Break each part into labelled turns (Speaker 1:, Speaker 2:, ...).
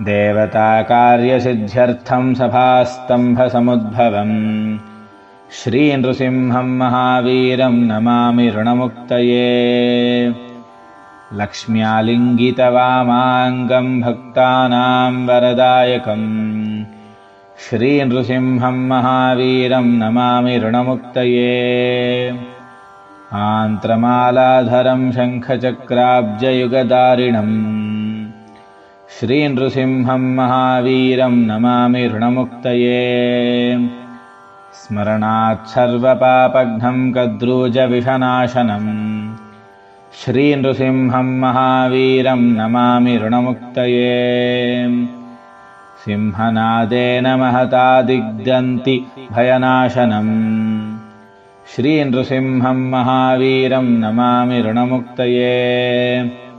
Speaker 1: देवताकार्यसिद्ध्यर्थम् सभास्तम्भसमुद्भवम्। श्रीनृसिंहम् महावीरम् नमामि ऋणमुक्तये। लक्ष्म्यालिङ्गितवामाङ्गम् भक्तानाम् वरदायकम्। श्रीनृसिंहम् महावीरम् नमामि ऋणमुक्तये। आन्त्रमालाधरम् शङ्खचक्राब्जयुगदारिणम् श्रीनृसिंहम् महावीरम् नमामि ऋणमुक्तये। स्मरणात्सर्वपापघ्नम् कद्रूजविषनाशनम् श्रीनृसिंहम् महावीरम् नमामि ऋणमुक्तये। सिंहनादेन महता दिग्दन्ति भयनाशनम् श्रीनृसिंहम् महावीरम् नमामि ऋणमुक्तये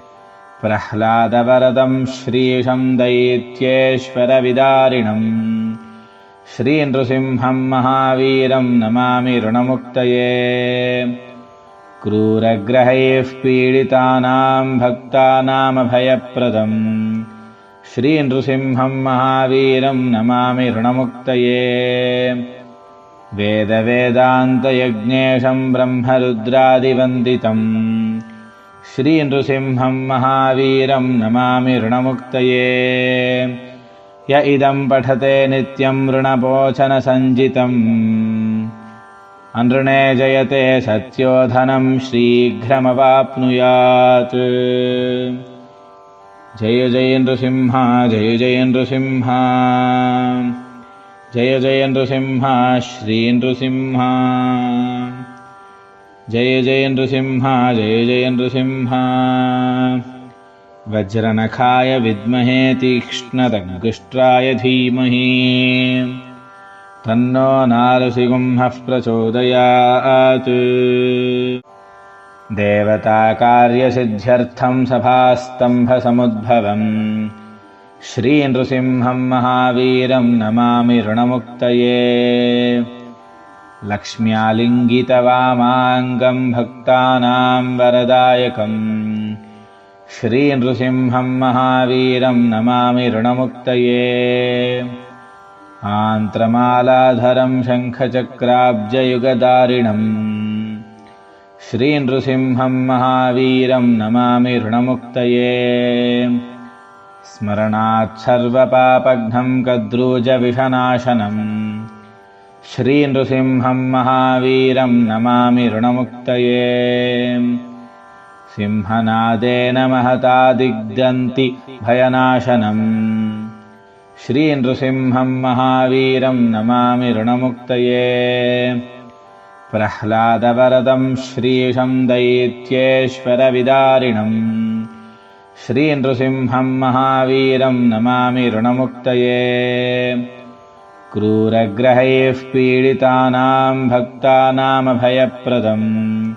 Speaker 1: प्रह्लादवरदम् श्रीशम् दैत्येश्वरविदारिणम्। श्रीनृसिंहम् महावीरम् नमामि ऋणमुक्तये। क्रूरग्रहैः पीडितानाम् भक्तानामभयप्रदम् श्रीनृसिंहम् महावीरम् नमामि ऋणमुक्तये। वेदवेदान्तयज्ञेशम् ब्रह्मरुद्रादिवन्दितम् श्रीनृसिंहम् महावीरम् नमामि ऋणमुक्तये। य इदम् पठते नित्यम् ऋणपोचनसञ्जितम्। अनृणे जयते सत्योधनम् शीघ्रमवाप्नुयात्। जय जय नृसिंहा जय जय नृसिंहा। जय जय नृसिंहा श्रीनृसिंहा जय जय नृसिंहा जय जय नृसिंहा। वज्रनखाय विद्महे तीक्ष्णदङ्गुष्ट्राय धीमहि। तन्नो नारसिंहः प्रचोदयात्। देवताकार्यसिद्ध्यर्थम् सभास्तम्भसमुद्भवम्। श्रीनृसिंहम् महावीरम् नमामि ऋणमुक्तये लक्ष्म्यालिङ्गितवामाङ्गम् भक्तानाम् वरदायकम्। श्रीनृसिंहम् महावीरम् नमामि ऋणमुक्तये। आन्त्रमालाधरम् शङ्खचक्राब्जयुगदारिणम्। श्रीनृसिंहम् महावीरम् नमामि ऋणमुक्तये। स्मरणात्सर्वपापघ्नम् कद्रूजविषनाशनम् श्रीनृसिंहम् महावीरम् नमामि ऋणमुक्तये। सिंहनादेन महता दिग्दन्ति भयनाशनम् श्रीनृसिंहम् महावीरम् नमामि ऋणमुक्तये। प्रह्लादवरदम् श्रीशम् दैत्येश्वरविदारिणम् श्रीनृसिंहम् महावीरम् नमामि ऋणमुक्तये क्रूरग्रहैः पीडितानाम् भक्तानामभयप्रदम्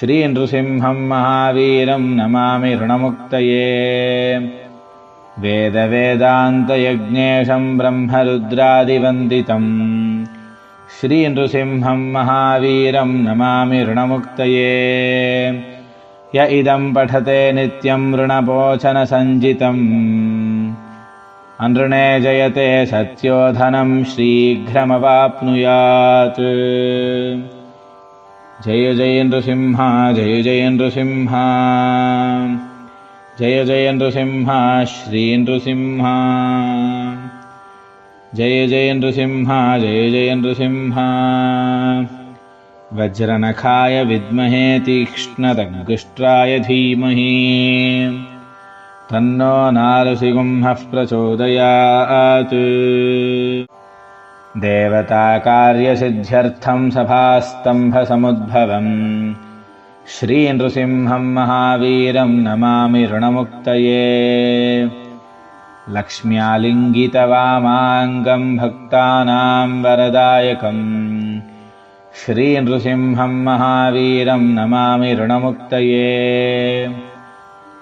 Speaker 1: श्रीनृसिंहम् महावीरम् नमामि ऋणमुक्तये। वेदवेदान्तयज्ञेशम् ब्रह्मरुद्रादिवन्दितम् श्रीनृसिंहम् महावीरम् नमामि ऋणमुक्तये। य इदम् पठते नित्यम् ऋणपोचनसञ्जितम् अनृणे जयते सत्योधनम् शीघ्रमवाप्नुयात्। जय जय नृसिंहा जय जय नृसिंहा। जय जय नृसिंहा श्रीनृसिंहा जय जय नृसिंहा जय जय नृसिंहा। वज्रनखाय विद्महे तीक्ष्णदङ्गुष्ट्राय धीमहि तन्नो नारसिंहः प्रचोदयात्। देवताकार्यसिद्ध्यर्थम् सभास्तम्भसमुद्भवम्। श्रीनृसिंहम् महावीरम् नमामि ऋणमुक्तये। लक्ष्म्यालिङ्गितवामाङ्गम् भक्तानाम् वरदायकम्। श्रीनृसिंहम् महावीरम् नमामि ऋणमुक्तये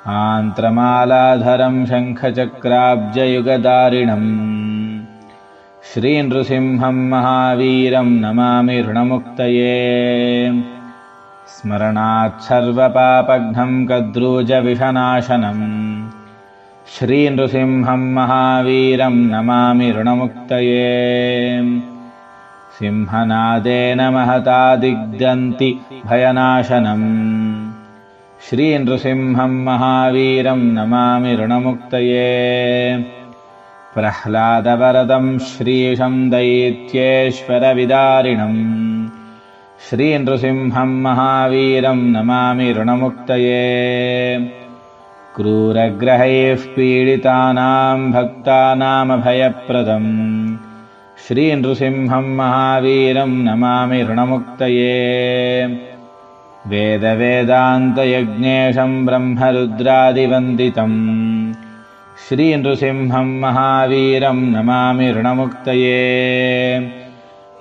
Speaker 1: आन्त्रमालाधरम् शङ्खचक्राब्जयुगदारिणम्। श्रीनृसिंहम् महावीरम् नमामि ऋणमुक्तये। स्मरणात्सर्वपापघ्नम् कद्रूजविषनाशनम्। श्रीनृसिंहं महावीरं नमामि ऋणमुक्तये। सिंहनादेन महता दिग्दन्ति भयनाशनम् श्रीनृसिंहं महावीरं नमामि ऋणमुक्तये। प्रह्लादवरदं श्रीशं दैत्येश्वरविदारिणम् श्रीनृसिंहं महावीरं नमामि ऋणमुक्तये। क्रूरग्रहैः पीडितानां भक्तानामभयप्रदम् श्रीनृसिंहं महावीरं नमामि ऋणमुक्तये वेदवेदान्तयज्ञेशं ब्रह्मरुद्रादिवन्दितम् श्रीनृसिंहं महावीरं नमामि ऋणमुक्तये।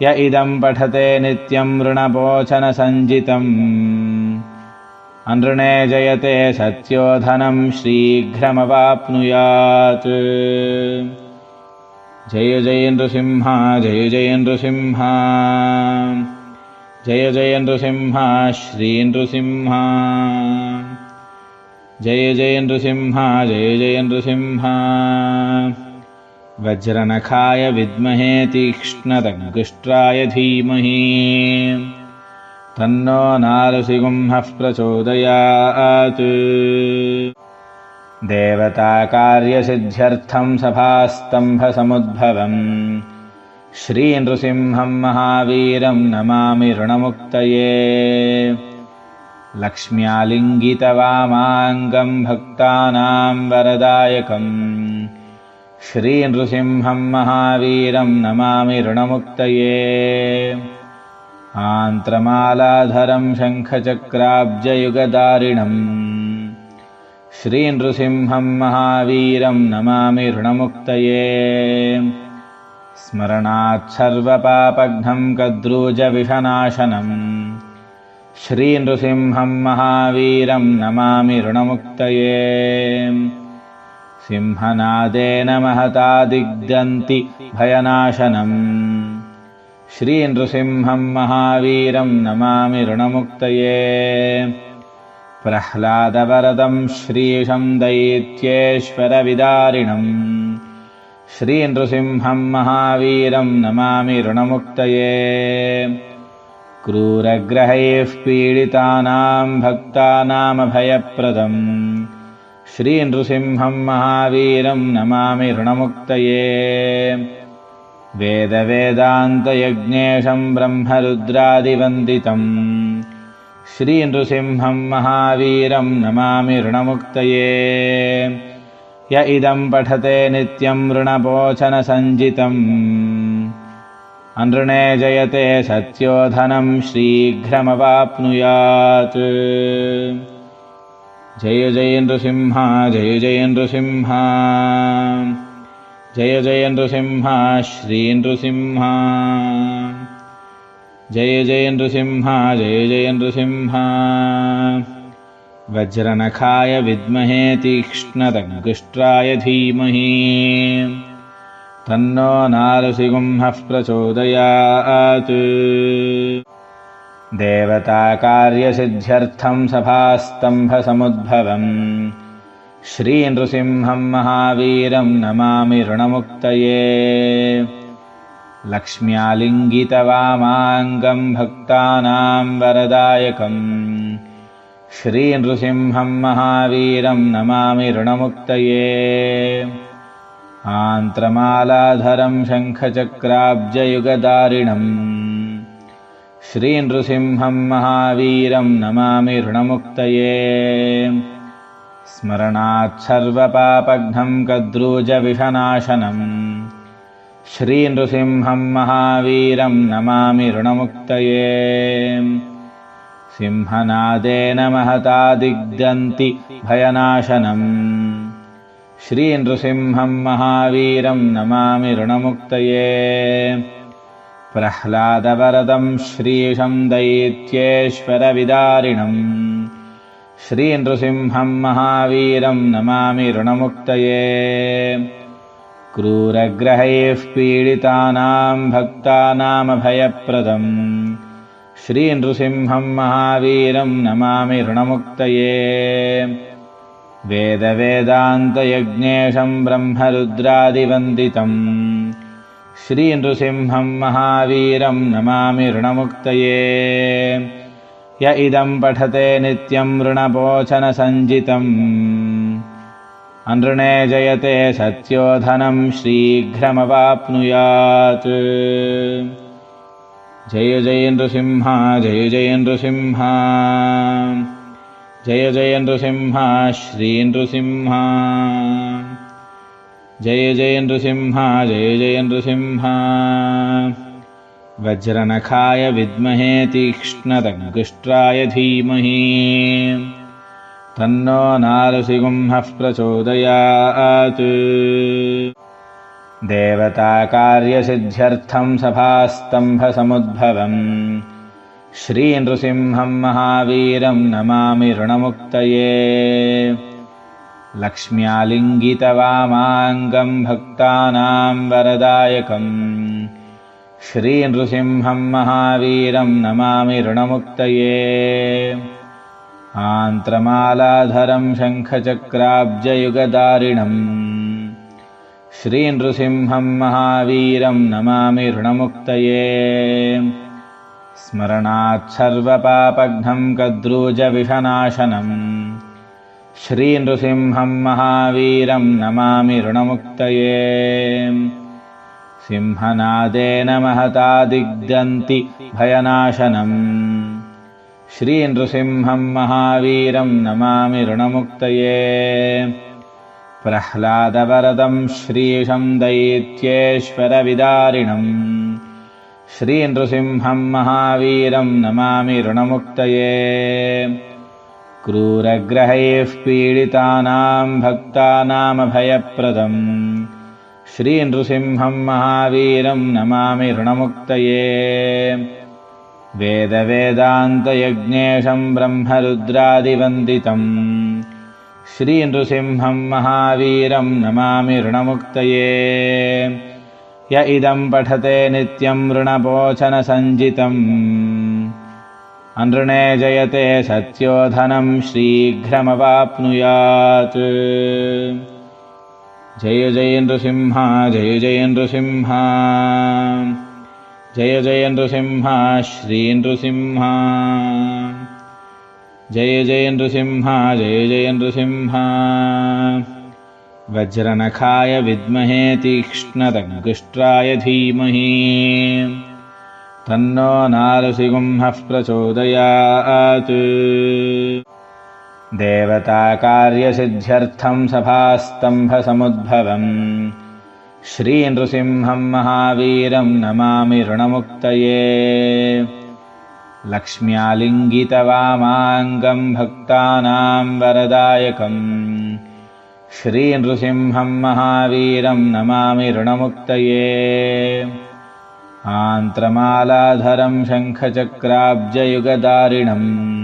Speaker 1: य इदं पठते नित्यं ऋणपोचनसञ्जितम्। अनृणे जयते सत्योधनं शीघ्रमवाप्नुयात्। जय जय नृसिंहा जय जय नृसिंहा जय जय नृसिंहा श्रीनृसिंहा जय जय नृसिंहा जय जय नृसिंहा। वज्रनखाय विद्महे तीक्ष्णदग्गुष्ट्राय धीमहि। तन्नो नारसिंहः प्रचोदयात्। देवताकार्यसिद्ध्यर्थं सभास्तम्भसमुद्भवम् श्रीनृसिंहं महावीरं नमामि ऋणमुक्तये। लक्ष्म्यालिङ्गितवामाङ्गं भक्तानां वरदायकम्। श्रीनृसिंहं महावीरं नमामि ऋणमुक्तये। आन्त्रमालाधरं शङ्खचक्राब्जयुगदारिणम्। श्रीनृसिंहं महावीरं नमामि ऋणमुक्तये स्मरणात्सर्वपापघ्नं कद्रूजविषनाशनम्। श्रीनृसिंहं महावीरं नमामि ऋणमुक्तये। सिंहनादेन महता दिग्दन्ति भयनाशनम्। श्रीनृसिंहं महावीरं नमामि ऋणमुक्तये। प्रह्लादवरदं श्रीशं दैत्येश्वरविदारिणम् श्रीनृसिंहं महावीरं नमामि ऋणमुक्तये। क्रूरग्रहैः पीडितानां भक्तानामभयप्रदम् श्रीनृसिंहं महावीरं नमामि ऋणमुक्तये। वेदवेदान्तयज्ञेशं ब्रह्मरुद्रादिवन्दितम् श्रीनृसिंहं महावीरं नमामि ऋणमुक्तये य इदं पठते नित्यं ऋणपोचनसञ्जितम्। अनृणे जयते सत्योधनं शीघ्रमवाप्नुयात्। जय जय नृसिंहा जय जय नृसिंहा जय जय नृसिंहा श्रीनृसिंहा जय जय नृसिंहा जय जय नृसिंहा वज्रनखाय विद्महे तीक्ष्णदग्गुष्ट्राय धीमहि। तन्नो नारसिंहः प्रचोदयात्। देवताकार्यसिद्ध्यर्थं सभास्तम्भसमुद्भवम्। श्रीनृसिंहं महावीरं नमामि ऋणमुक्तये। लक्ष्म्यालिङ्गितवामाङ्गं भक्तानां वरदायकम् श्रीनृसिंहं महावीरं नमामि ऋणमुक्तये। आन्त्रमालाधरं शङ्खचक्राब्जयुगदारिणम् श्रीनृसिंहं महावीरं नमामि ऋणमुक्तये। स्मरणात्सर्वपापघ्नं कद्रूजविषनाशनम् श्रीनृसिंहं महावीरं नमामि ऋणमुक्तये सिंहनादेन महता दिग्दन्ति भयनाशनम्। श्रीनृसिंहं महावीरं नमामि ऋणमुक्तये। प्रह्लादवरदं श्रीशं दैत्येश्वरविदारिणम्। श्रीनृसिंहं महावीरं नमामि ऋणमुक्तये। क्रूरग्रहैः पीडितानां भक्तानामभयप्रदम् श्रीनृसिंहं महावीरं नमामि ऋणमुक्तये। वेदवेदान्तयज्ञेशम् ब्रह्मरुद्रादिवन्दितम् श्रीनृसिंहम् महावीरम् नमामि ऋणमुक्तये। य इदम् पठते नित्यम् ऋणपोचनसञ्जितम्। अनृणे जयते सत्योधनम् शीघ्रमवाप्नुयात् जय जय नृसिंहा जय जय नृसिंहा जय जय नृसिंहा श्रीनृसिंहा जय जय नृसिंहा जय जय नृसिंहा वज्रनखाय विद्महे तीक्ष्णदङ्गुष्ट्राय धीमहि। तन्नो नारसिंहः प्रचोदयात् देवताकार्यसिद्ध्यर्थम् सभास्तम्भसमुद्भवम्। श्रीनृसिंहम् महावीरम् नमामि ऋणमुक्तये। लक्ष्म्यालिङ्गितवामाङ्गम् भक्तानाम् वरदायकम्। श्रीनृसिंहम् महावीरम् नमामि ऋणमुक्तये। आन्त्रमालाधरम् शङ्खचक्राब्जयुगदारिणम् श्रीनृसिंहम् महावीरम् नमामि ऋणमुक्तये। स्मरणात्सर्वपापघ्नम् कद्रूजविषनाशनम् श्रीनृसिंहम् महावीरम् नमामि ऋणमुक्तये। सिंहनादेन महता दिग्दन्ति भयनाशनम् श्रीनृसिंहम् महावीरम् नमामि ऋणमुक्तये प्रह्लादवरदम् श्रीशम् दैत्येश्वरविदारिणम्। श्रीनृसिंहम् महावीरम् नमामि ऋणमुक्तये। क्रूरग्रहैः पीडितानाम् भक्तानामभयप्रदम् श्रीनृसिंहम् महावीरम् नमामि ऋणमुक्तये। वेदवेदान्तयज्ञेशम् ब्रह्मरुद्रादिवन्दितम् श्रीनृसिंहम् महावीरम् नमामि ऋणमुक्तये। य इदम् पठते नित्यम् ऋणपोचनसञ्जितम्। अनृणे जयते सत्योधनम् शीघ्रमवाप्नुयात्। जय जय नृसिंहा जय जय नृसिंहा। जय जय नृसिंहा श्रीनृसिंहा जय जय नृसिंहा जय जय नृसिंहा। वज्रनखाय विद्महे तीक्ष्णदङ्गुष्ट्राय धीमहि। तन्नो नारसिंहः प्रचोदयात्। देवताकार्यसिद्ध्यर्थम् सभास्तम्भसमुद्भवम्। श्रीनृसिंहम् महावीरम् नमामि ऋणमुक्तये लक्ष्म्यालिङ्गितवामाङ्गम् भक्तानाम् वरदायकम्। श्रीनृसिंहम् महावीरम् नमामि ऋणमुक्तये। आन्त्रमालाधरम् शङ्खचक्राब्जयुगदारिणम्।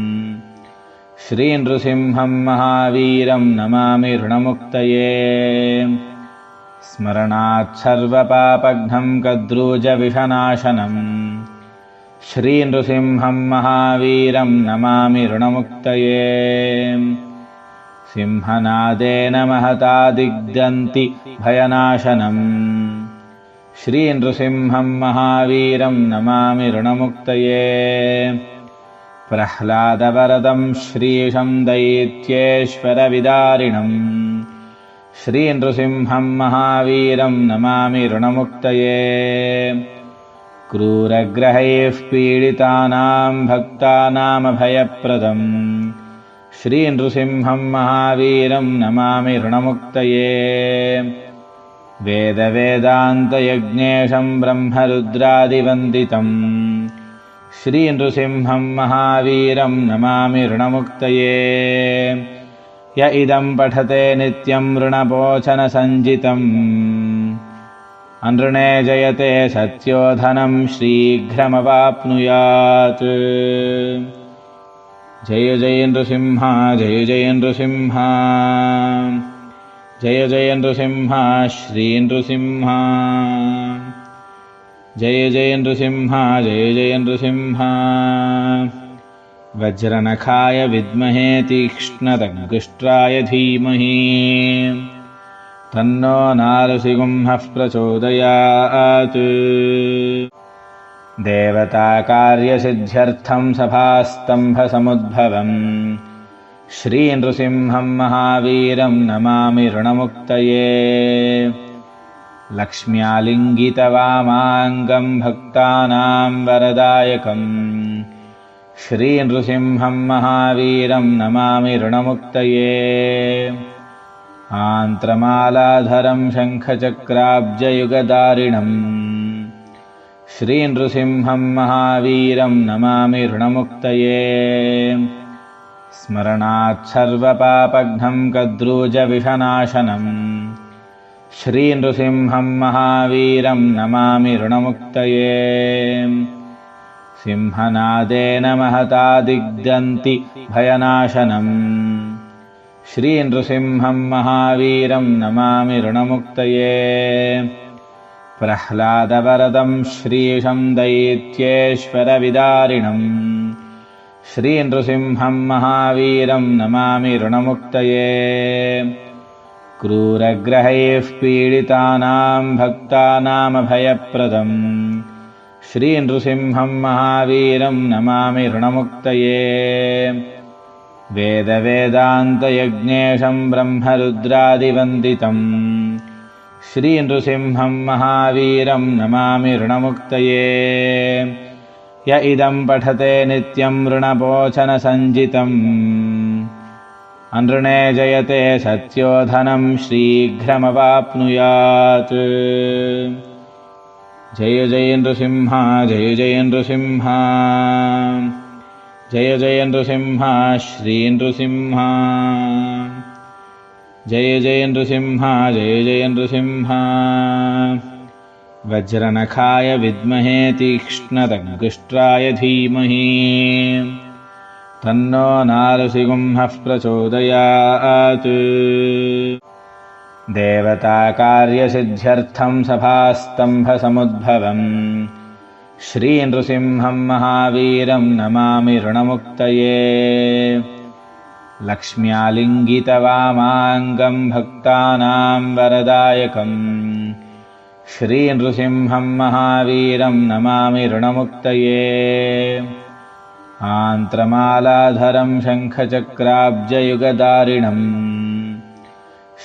Speaker 1: श्रीनृसिंहम् महावीरम् नमामि ऋणमुक्तये। स्मरणात्सर्वपापघ्नम् कद्रूजविषनाशनम् श्रीनृसिंहम् महावीरम् नमामि ऋणमुक्तये। सिंहनादेन महता दिग्दन्ति भयनाशनम् श्रीनृसिंहम् महावीरम् नमामि ऋणमुक्तये। प्रह्लादवरदम् श्रीशम् दैत्येश्वरविदारिणम् श्रीनृसिंहम् महावीरम् नमामि ऋणमुक्तये क्रूरग्रहैः पीडितानाम् भक्तानामभयप्रदम् श्रीनृसिंहम् महावीरम् नमामि ऋणमुक्तये। वेदवेदान्तयज्ञेशम् ब्रह्मरुद्रादिवन्दितम् श्रीनृसिंहम् महावीरम् नमामि ऋणमुक्तये। य इदम् पठते नित्यम् ऋणपोचनसञ्जितम् अनृणे जयते सत्योधनम् शीघ्रमवाप्नुयात्। जय जय नृसिंहा जय जय नृसिंहा। जय जय नृसिंहा श्रीनृसिंहा जय जय नृसिंहा जय जय नृसिंहा। वज्रनखाय विद्महे तीक्ष्णदङ्गुष्ट्राय धीमहि तन्नो नारसिंहः प्रचोदयात्। देवताकार्यसिद्ध्यर्थम् सभास्तम्भसमुद्भवम्। श्रीनृसिंहम् महावीरम् नमामि ऋणमुक्तये। लक्ष्म्यालिङ्गितवामाङ्गम् भक्तानाम् वरदायकम्। श्रीनृसिंहम् महावीरम् नमामि ऋणमुक्तये आन्त्रमालाधरम् शङ्खचक्राब्जयुगदारिणम्। श्रीनृसिंहम् महावीरम् नमामि ऋणमुक्तये। स्मरणात्सर्वपापघ्नम् कद्रूजविषनाशनम्। श्रीनृसिंहम् महावीरम् नमामि ऋणमुक्तये। सिंहनादेन महता दिग्दन्ति भयनाशनम् श्रीनृसिंहम् महावीरम् नमामि ऋणमुक्तये। प्रह्लादवरदम् श्रीशम् दैत्येश्वरविदारिणम् श्रीनृसिंहम् महावीरम् नमामि ऋणमुक्तये। क्रूरग्रहैः पीडितानाम् भक्तानामभयप्रदम् श्रीनृसिंहम् महावीरम् नमामि ऋणमुक्तये वेदवेदान्तयज्ञेशम् ब्रह्मरुद्रादिवन्दितम् श्रीनृसिंहम् महावीरम् नमामि ऋणमुक्तये। य इदम् पठते नित्यम् ऋणपोचनसञ्जितम्। अनृणे जयते सत्योधनम् शीघ्रमवाप्नुयात्। जय जय नृसिंह जय जय नृसिंह जय जय नृसिंह श्रीनृसिंह जय जय नृसिंह जय जय नृसिंह। वज्रनखाय विद्महे तीक्ष्णदङ्गुष्ट्राय धीमहि। तन्नो नारसिंहः प्रचोदयात्। देवताकार्यसिद्ध्यर्थम् सभास्तम्भसमुद्भवम् श्रीनृसिंहम् महावीरम् नमामि ऋणमुक्तये। लक्ष्म्यालिङ्गितवामाङ्गम् भक्तानाम् वरदायकम्। श्रीनृसिंहम् महावीरम् नमामि ऋणमुक्तये। आन्त्रमालाधरम् शङ्खचक्राब्जयुगदारिणम्।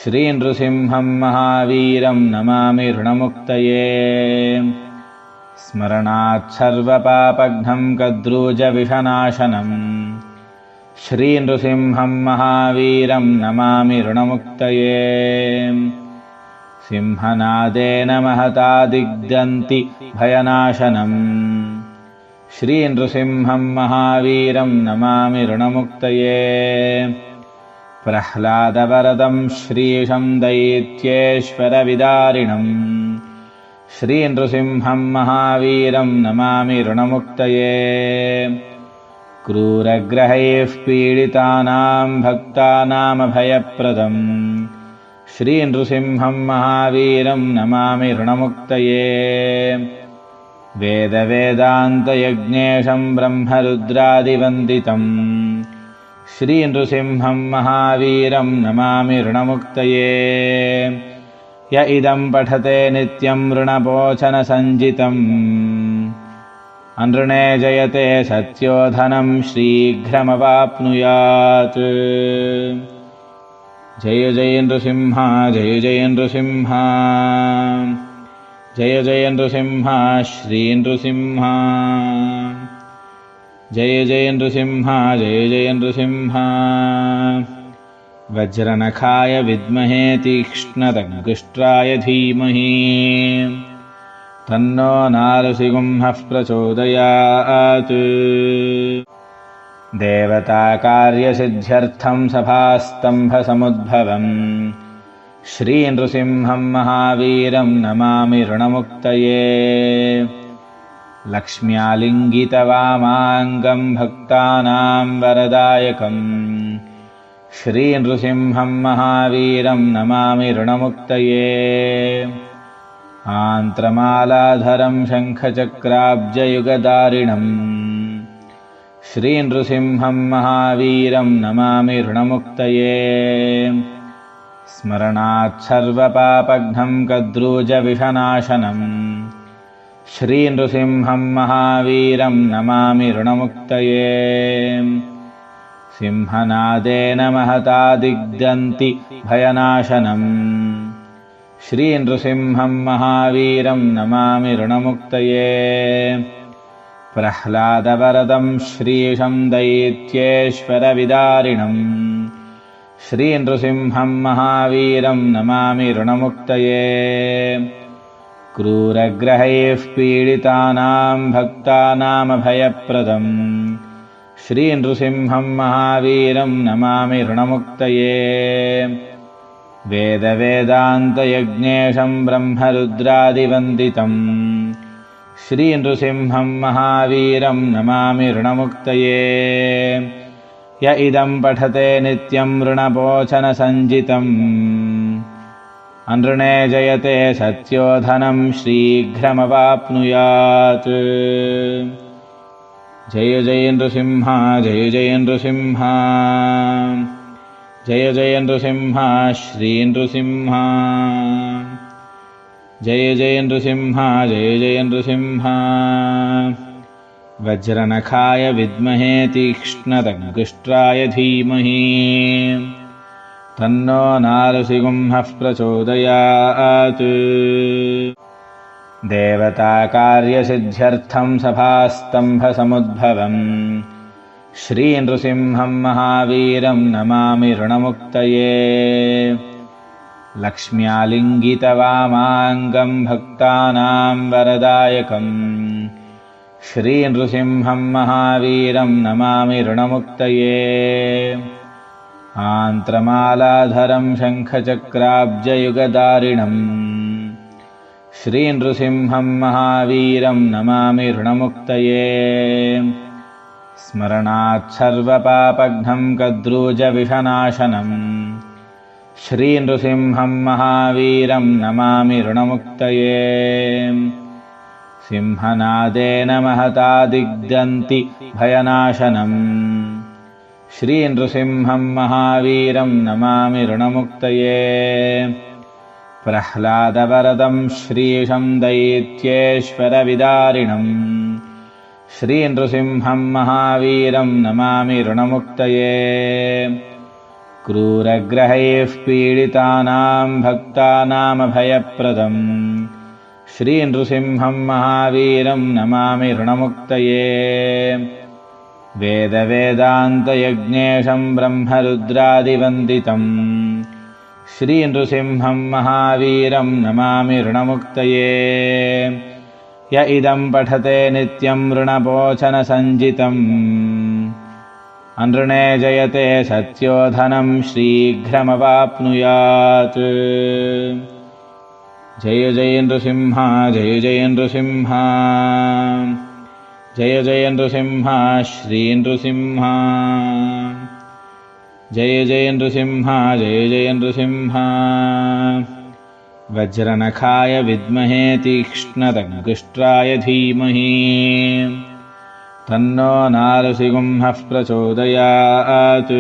Speaker 1: श्रीनृसिंहम् महावीरम् नमामि ऋणमुक्तये स्मरणात्सर्वपापघ्नम् कद्रूजविषनाशनम्। श्रीनृसिंहम् महावीरम् नमामि ऋणमुक्तये। सिंहनादेन महता दिग्दन्ति भयनाशनम्। श्रीनृसिंहम् महावीरम् नमामि ऋणमुक्तये। प्रह्लादवरदम् श्रीशम् दैत्येश्वरविदारिणम् श्रीनृसिंहम् महावीरम् नमामि ऋणमुक्तये। क्रूरग्रहैः पीडितानाम् भक्तानामभयप्रदम् श्रीनृसिंहम् महावीरम् नमामि ऋणमुक्तये। वेदवेदान्तयज्ञेशम् ब्रह्मरुद्रादिवन्दितम् श्रीनृसिंहम् महावीरम् नमामि ऋणमुक्तये य इदम् पठते नित्यम् ऋणपोचनसञ्जितम्। अनृणे जयते सत्योधनम् शीघ्रमवाप्नुयात्। जय जय नृसिंह जय जय नृसिंह जय जय नृसिंह श्रीनृसिंह जय जय नृसिंह जय जय नृसिंह वज्रनखाय विद्महे तीक्ष्णदङ्गुष्ट्राय धीमहि। तन्नो नारसिंहः प्रचोदयात्। देवताकार्यसिद्ध्यर्थम् सभास्तम्भसमुद्भवम्। श्रीनृसिंहम् महावीरम् नमामि ऋणमुक्तये। लक्ष्म्यालिङ्गितवामाङ्गम् भक्तानाम् वरदायकम् श्रीनृसिंहम् महावीरम् नमामि ऋणमुक्तये। आन्त्रमालाधरम् शङ्खचक्राब्जयुगदारिणम् श्रीनृसिंहं महावीरं नमामि ऋणमुक्तये। स्मरणाच्छर्वपापघ्नं कद्रूजविषनाशनम् श्रीनृसिंहं महावीरं नमामि ऋणमुक्तये सिंहनादेन महता दिग्दन्ति भयनाशनम्। श्रीनृसिंहं महावीरं नमामि ऋणमुक्तये। प्रह्लादवरदं श्रीशं दैत्येश्वरविदारिणम्। श्रीनृसिंहं महावीरं नमामि ऋणमुक्तये। क्रूरग्रहैः पीडितानां भक्तानामभयप्रदम् श्रीनृसिंहं महावीरं नमामि ऋणमुक्तये। वेदवेदान्तयज्ञेशं ब्रह्मरुद्रादिवन्दितम् श्रीनृसिंहं महावीरं नमामि ऋणमुक्तये। य इदं पठते नित्यं ऋणपोचनसञ्जितम्। अनृणे जयते सत्योधनं शीघ्रमवाप्नुयात् जय जय नृसिंहा जय जय नृसिंहा जय जय नृसिंहा श्रीनृसिंहा जय जय नृसिंहा जय जय नृसिंहा वज्रनखाय विद्महे तीक्ष्णदग्गुष्ट्राय धीमहि। तन्नो नारसिंहः प्रचोदयात् देवताकार्यसिद्ध्यर्थं सभास्तम्भसमुद्भवम्। श्रीनृसिंहं महावीरं नमामि ऋणमुक्तये। लक्ष्म्यालिङ्गितवामाङ्गं भक्तानां वरदायकम्। श्रीनृसिंहं महावीरं नमामि ऋणमुक्तये। आन्त्रमालाधरं शङ्खचक्राब्जयुगदारिणम् श्रीनृसिंहं महावीरं नमामि ऋणमुक्तये। स्मरणाच्छर्वपापघ्नं कद्रूजविषनाशनम् श्रीनृसिंहं महावीरं नमामि ऋणमुक्तये। सिंहनादेन महता दिग्दन्ति भयनाशनम् श्रीनृसिंहं महावीरं नमामि ऋणमुक्तये प्रह्लादवरदं श्रीशं दैत्येश्वरविदारिणम्। श्रीनृसिंहं महावीरं नमामि ऋणमुक्तये। क्रूरग्रहैः पीडितानां भक्तानामभयप्रदम् श्रीनृसिंहं महावीरं नमामि ऋणमुक्तये। वेदवेदान्तयज्ञेशं ब्रह्मरुद्रादिवन्दितम् श्रीनृसिंहं महावीरं नमामि ऋणमुक्तये। य इदं पठते नित्यं ऋणपोचनसञ्जितम्। अनृणे जयते सत्योधनं शीघ्रमवाप्नुयात्। जय जय नृसिंहा जय जय नृसिंहा। जय जय नृसिंहा श्रीनृसिंहा जय जय नृसिंहा जय जय नृसिंहा। वज्रनखाय विद्महे तीक्ष्णदग्गुष्ट्राय धीमहि। तन्नो नारसिंहः प्रचोदयात्